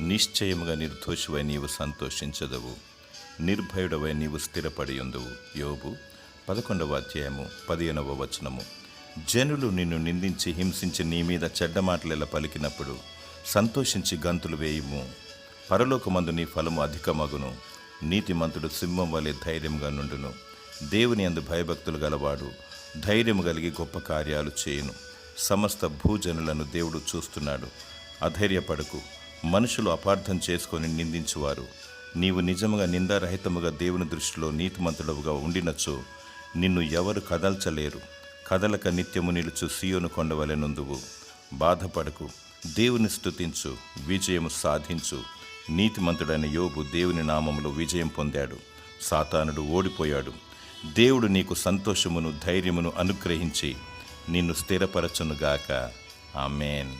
నిశ్చయముగా నిర్దోషివై నీవు సంతోషించదవు. నిర్భయుడవై నీవు స్థిరపడి ఉందువు యోబు పదకొండవ అధ్యాయము పదిహేనవ వచనము. జనులు నిన్ను నిందించి హింసించి నీ మీద చెడ్డ మాటలెలా పలికినప్పుడు సంతోషించి గంతులు వేయుము. పరలోకమందు నీ ఫలము అధికమగును. నీతిమంతుడు సింహం వలె ధైర్యంగా నుండును. దేవుని అందు భయభక్తులు గలవాడు ధైర్యము కలిగి గొప్ప కార్యాలు చేయును. సమస్త భూజనులను దేవుడు చూస్తున్నాడు. అధైర్యపడకు. మనుషులు అపార్థం చేసుకొని నిందించువారు. నీవు నిజముగా నిందారహితముగా దేవుని దృష్టిలో నీతిమంతుడవుగా ఉండినచో నిన్ను ఎవరు కదల్చలేరు. కదలక నిత్యము నిలుచు సీయోను కొండవలెనుందువు బాధపడకు. దేవుని స్తుతించు విజయము సాధించు. నీతిమంతుడైన యోబు దేవుని నామములో విజయం పొందాడు. సాతానుడు ఓడిపోయాడు. దేవుడు నీకు సంతోషమును ధైర్యమును అనుగ్రహించి నిన్ను స్థిరపరచునుగాక. ఆమెన్.